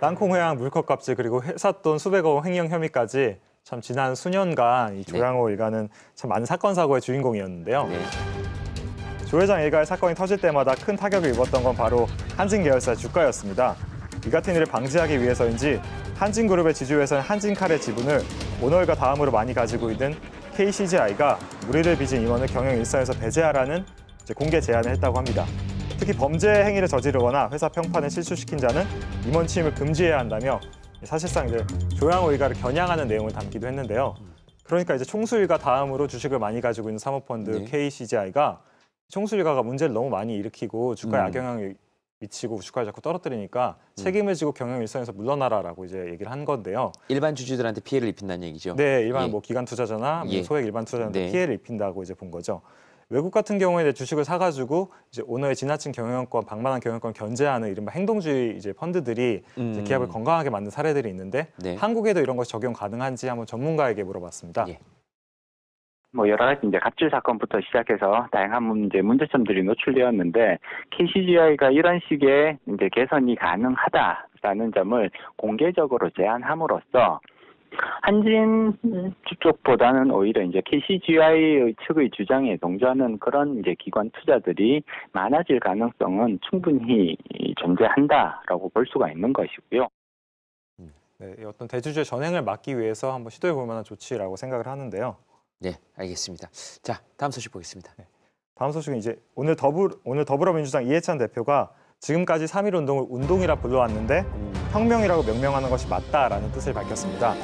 땅콩 회항 물컵 값질 그리고 회사 돈 수백억 원 횡령 혐의까지 참 지난 수년간 이 조양호 일가는 참 많은 사건 사고의 주인공이었는데요. 네. 조 회장 일가의 사건이 터질 때마다 큰 타격을 입었던 건 바로 한진 계열사 주가였습니다. 이 같은 일을 방지하기 위해서인지 한진그룹의 지주회사인 한진칼의 지분을 오너일가 다음으로 많이 가지고 있는 KCGI가 무리를 빚은 임원을 경영 일선에서 배제하라는 공개 제안을 했다고 합니다. 특히 범죄 행위를 저지르거나 회사 평판을 실추시킨 자는 임원 취임을 금지해야 한다며 사실상 이제 조양호 일가를 겨냥하는 내용을 담기도 했는데요. 그러니까 이제 총수일가 다음으로 주식을 많이 가지고 있는 사모펀드 네. KCGI가 총수일가가 문제를 너무 많이 일으키고 주가에 음. 악영향을 미치고 주가를 자꾸 떨어뜨리니까 책임을 지고 경영 일선에서 물러나라라고 이제 얘기를 한 건데요. 일반 주주들한테 피해를 입힌다는 얘기죠. 네, 일반 예. 뭐 기관 투자자나 뭐 예. 소액 일반 투자자한테 네. 피해를 입힌다고 이제 본 거죠. 외국 같은 경우에 이제 주식을 사가지고 이제 오너의 지나친 경영권, 방만한 경영권 견제하는 이른바 행동주의 이제 펀드들이 이제 음. 기업을 건강하게 만든 사례들이 있는데 네. 한국에도 이런 것이 적용 가능한지 한번 전문가에게 물어봤습니다. 예. 뭐 여러 가지 이제 갑질 사건부터 시작해서 다양한 문제 문제점들이 노출되었는데 KCGI가 이런 식의 이제 개선이 가능하다라는 점을 공개적으로 제안함으로써 한진 쪽보다는 오히려 이제 KCGI의 측의 주장에 동조하는 그런 이제 기관 투자들이 많아질 가능성은 충분히 존재한다라고 볼 수가 있는 것이고요. 네, 이 어떤 대주주의 전횡을 막기 위해서 한번 시도해 볼 만한 조치라고 생각을 하는데요. 네, 알겠습니다. 자, 다음 소식 보겠습니다. 다음 소식은 이제 오늘 더불 오늘 더불어민주당 이해찬 대표가 지금까지 3.1 운동을 운동이라 불러왔는데 음, 혁명이라고 명명하는 것이 맞다라는 뜻을 밝혔습니다.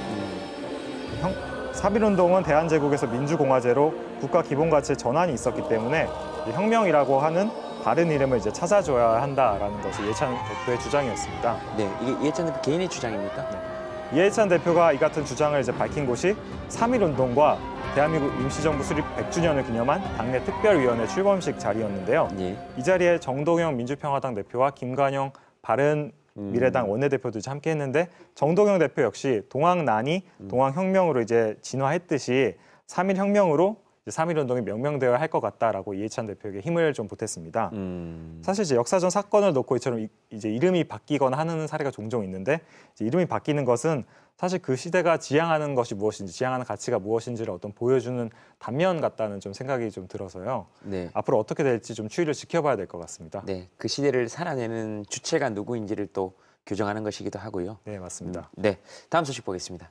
형, 3.1 운동은 대한제국에서 민주공화제로 국가 기본가치의 전환이 있었기 때문에 혁명이라고 하는 다른 이름을 이제 찾아줘야 한다라는 것이 이해찬 대표의 주장이었습니다. 네, 이게 이해찬 대표 개인의 주장입니까? 이해찬 대표가 이 같은 주장을 이제 밝힌 곳이 3.1 운동과 대한민국 임시정부 수립 100주년을 기념한 당내 특별위원회 출범식 자리였는데요. 예. 이 자리에 정동영 민주평화당 대표와 김관영 바른 음. 미래당 원내대표도 함께 했는데 정동영 대표 역시 동학난이 음. 동학혁명으로 이제 진화했듯이 3.1 혁명으로 이제 3.1 운동이 명명되어야 할 것 같다라고 이해찬 대표에게 힘을 좀 보탰습니다. 음. 사실 이제 역사전 사건을 놓고 이처럼 이- 이제 이름이 바뀌거나 하는 사례가 종종 있는데 이름이 바뀌는 것은 사실 그 시대가 지향하는 것이 무엇인지 지향하는 가치가 무엇인지를 어떤 보여주는 단면 같다는 좀 생각이 좀 들어서요. 네. 앞으로 어떻게 될지 좀 추이를 지켜봐야 될 것 같습니다. 네, 그 시대를 살아내는 주체가 누구인지를 또 규정하는 것이기도 하고요. 네, 맞습니다. 음, 네, 다음 소식 보겠습니다.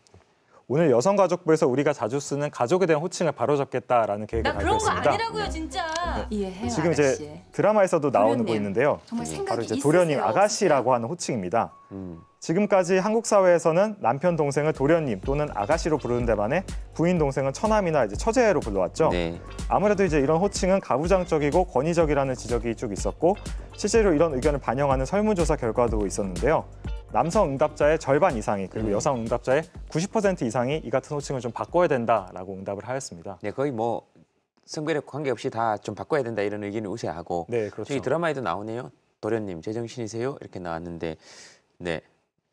오늘 여성가족부에서 우리가 자주 쓰는 가족에 대한 호칭을 바로잡겠다라는 계획을 나 그런 거 발표했습니다. 아니라고요 진짜. 이해해요, 지금 아가씨. 이제 드라마에서도 나오는 도련님. 분인데요. 정말 생각이 바로 이제 있으세요, 도련님 없으세요? 아가씨라고 하는 호칭입니다. 음, 지금까지 한국 사회에서는 남편 동생을 도련님 또는 아가씨로 부르는 데 반해 부인 동생은 처남이나 이제 처제로 불러왔죠. 네, 아무래도 이제 이런 호칭은 가부장적이고 권위적이라는 지적이 쭉 있었고 실제로 이런 의견을 반영하는 설문조사 결과도 있었는데요. 남성 응답자의 절반 이상이 그리고 음. 여성 응답자의 90% 이상이 이 같은 호칭을 좀 바꿔야 된다라고 응답을 하였습니다. 네, 거의 뭐 성별에 관계없이 다 좀 바꿔야 된다 이런 의견이 우세하고 네, 그렇죠. 저희 드라마에도 나오네요. 도련님 제정신이세요? 이렇게 나왔는데, 네,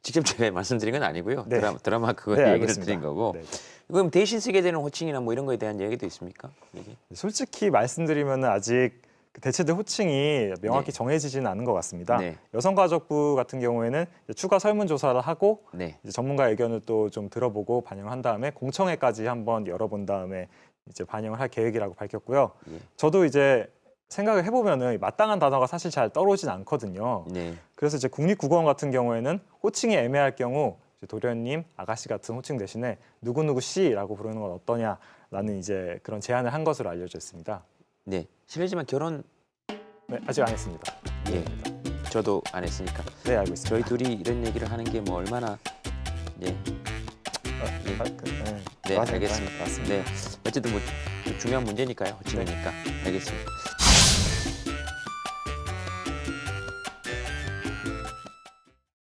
직접 제가 말씀드린 건 아니고요. 네. 드라마, 드라마 그거 네, 얘기를 알겠습니다. 드린 거고. 네. 그럼 대신 쓰게 되는 호칭이나 뭐 이런 거에 대한 얘기도 있습니까? 이게? 솔직히 말씀드리면 아직 그 대체된 호칭이 명확히 네. 정해지지는 않은 것 같습니다. 네. 여성가족부 같은 경우에는 추가 설문조사를 하고 네, 전문가 의견을 또 좀 들어보고 반영을 한 다음에 공청회까지 한번 열어본 다음에 이제 반영을 할 계획이라고 밝혔고요. 예. 저도 이제 생각을 해보면은 마땅한 단어가 사실 잘 떠오르진 않거든요. 네, 그래서 이제 국립국어원 같은 경우에는 호칭이 애매할 경우 도련님, 아가씨 같은 호칭 대신에 누구누구 씨라고 부르는 건 어떠냐라는 이제 그런 제안을 한 것으로 알려져 있습니다. 네. 실례지만 결혼 네, 아직 안 했습니다. 예, 저도 안 했으니까 네, 알고 있습니다. 저희 둘이 이런 얘기를 하는 게 뭐 얼마나 예, 아, 그, 네, 네, 맞아요. 알겠습니다. 맞습니다. 네, 어쨌든 뭐 중요한 문제니까요. 호칭이니까 알겠습니다.